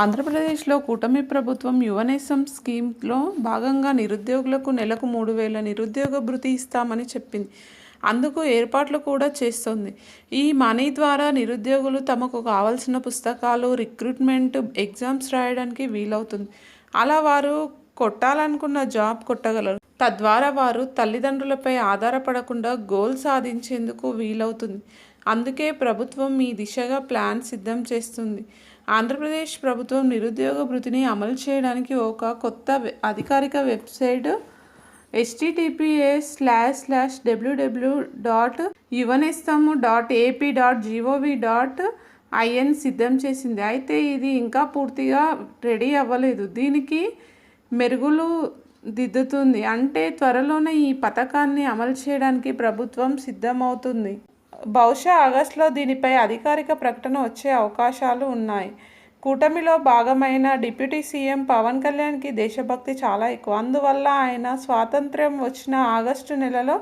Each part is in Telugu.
ఆంధ్రప్రదేశ్లో కూటమి ప్రభుత్వం యువనేసం స్కీమ్లో భాగంగా నిరుద్యోగులకు నెలకు మూడు వేల నిరుద్యోగ భృతి ఇస్తామని చెప్పింది. అందుకు ఏర్పాట్లు కూడా చేస్తోంది. ఈ మనీ ద్వారా నిరుద్యోగులు తమకు కావాల్సిన పుస్తకాలు రిక్రూట్మెంట్ ఎగ్జామ్స్ రాయడానికి వీలవుతుంది. అలా వారు కొట్టాలనుకున్న జాబ్ కొట్టగలరు. తద్వారా వారు తల్లిదండ్రులపై ఆధారపడకుండా గోల్ సాధించేందుకు వీలవుతుంది. అందుకే ప్రభుత్వం ఈ దిశగా ప్లాన్ సిద్ధం చేస్తుంది. ఆంధ్రప్రదేశ్ ప్రభుత్వం నిరుద్యోగ భృతిని అమలు చేయడానికి ఒక కొత్త వె- అధికారిక website HTTPS slash slash WW dot Yuvanestham dot AP dot GOV dot IN సిద్ధం చేసింది. అయితే ఇది ఇంకా పూర్తిగా రెడీ అవ్వలేదు. దీనికి మెరుగులు దిద్దుతుంది. అంటే త్వరలోనే ఈ పథకాన్ని అమలు చేయడానికి ప్రభుత్వం సిద్ధమవుతుంది. బహుశా ఆగస్టులో దీనిపై అధికారిక ప్రకటన వచ్చే అవకాశాలు ఉన్నాయి. కూటమిలో భాగమైన డిప్యూటీ సీఎం పవన్ కళ్యాణ్కి దేశభక్తి చాలా ఎక్కువ. అందువల్ల ఆయన స్వాతంత్ర్యం వచ్చిన ఆగస్టు నెలలో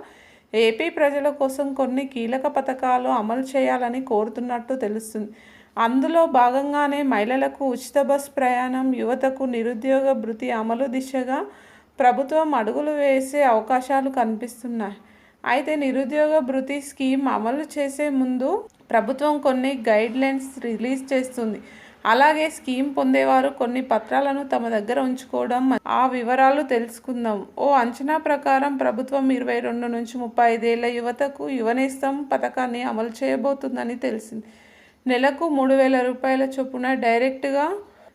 ఏపీ ప్రజల కోసం కొన్ని కీలక పథకాలు అమలు చేయాలని కోరుతున్నట్టు తెలుస్తుంది. అందులో భాగంగానే మహిళలకు ఉచిత బస్ ప్రయాణం యువతకు నిరుద్యోగ భృతి అమలు దిశగా ప్రభుత్వం అడుగులు వేసే అవకాశాలు కనిపిస్తున్నాయి. అయితే నిరుద్యోగ భృతి స్కీమ్ అమలు చేసే ముందు ప్రభుత్వం కొన్ని గైడ్ లైన్స్ రిలీజ్ చేస్తుంది. అలాగే స్కీమ్ పొందేవారు కొన్ని పత్రాలను తమ దగ్గర ఉంచుకోవడం ఆ వివరాలు తెలుసుకుందాం. ఓ అంచనా ప్రకారం ప్రభుత్వం ఇరవై రెండు నుంచి ముప్పై ఐదేళ్ళ యువతకు యువనేస్తం పథకాన్ని అమలు చేయబోతుందని తెలిసింది. నెలకు మూడు వేల రూపాయల చొప్పున డైరెక్ట్గా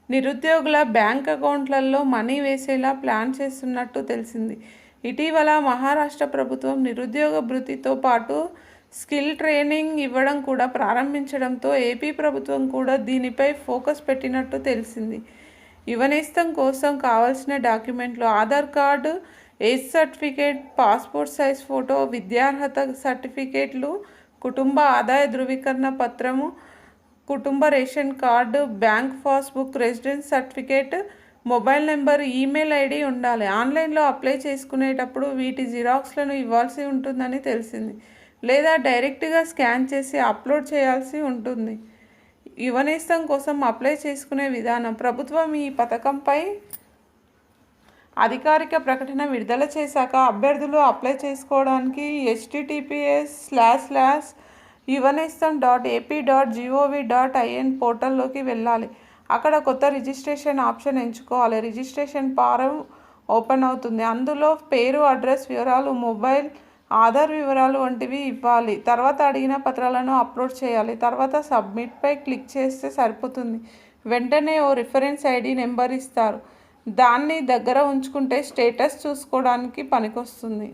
నిరుద్యోగుల బ్యాంక్ అకౌంట్లలో మనీ వేసేలా ప్లాన్ చేస్తున్నట్టు తెలిసింది. ఇటీవల మహారాష్ట్ర ప్రభుత్వం నిరుద్యోగ భృతితో పాటు స్కిల్ ట్రైనింగ్ ఇవ్వడం కూడా ప్రారంభించడంతో ఏపీ ప్రభుత్వం కూడా దీనిపై ఫోకస్ పెట్టినట్టు తెలిసింది. యువనేస్తం కోసం కావాల్సిన డాక్యుమెంట్లు Aadhaar card age certificate passport size photo విద్యార్హత సర్టిఫికేట్లు కుటుంబ ఆదాయ ధృవీకరణ పత్రము కుటుంబ ration card bank passbook residence certificate mobile number email ID ఉండాలి. ఆన్లైన్లో అప్లై చేసుకునేటప్పుడు వీటి జిరాక్స్లను ఇవ్వాల్సి ఉంటుందని తెలిసింది. లేదా డైరెక్ట్గా స్కాన్ చేసి అప్లోడ్ చేయాల్సి ఉంటుంది. యువనేస్తం కోసం అప్లై చేసుకునే విధానం. ప్రభుత్వం ఈ పథకంపై అధికారిక ప్రకటన విడుదల చేశాక అభ్యర్థులు అప్లై చేసుకోవడానికి HTTPS slash slash Yuvanestham dot AP dot GOV dot IN పోర్టల్లోకి వెళ్ళాలి. అక్కడ కొత్త రిజిస్ట్రేషన్ ఆప్షన్ ఎంచుకోవాలి. రిజిస్ట్రేషన్ ఫారం ఓపెన్ అవుతుంది. అందులో పేరు అడ్రస్ వివరాలు మొబైల్ ఆధార్ వివరాలు వంటివి ఇవ్వాలి. తర్వాత అడిగిన పత్రాలను అప్లోడ్ చేయాలి. తర్వాత సబ్మిట్పై క్లిక్ చేస్తే సరిపోతుంది. వెంటనే ఓ రిఫరెన్స్ ఐడి నెంబర్ ఇస్తారు. దాన్ని దగ్గర ఉంచుకుంటే స్టేటస్ చూసుకోవడానికి పనికొస్తుంది.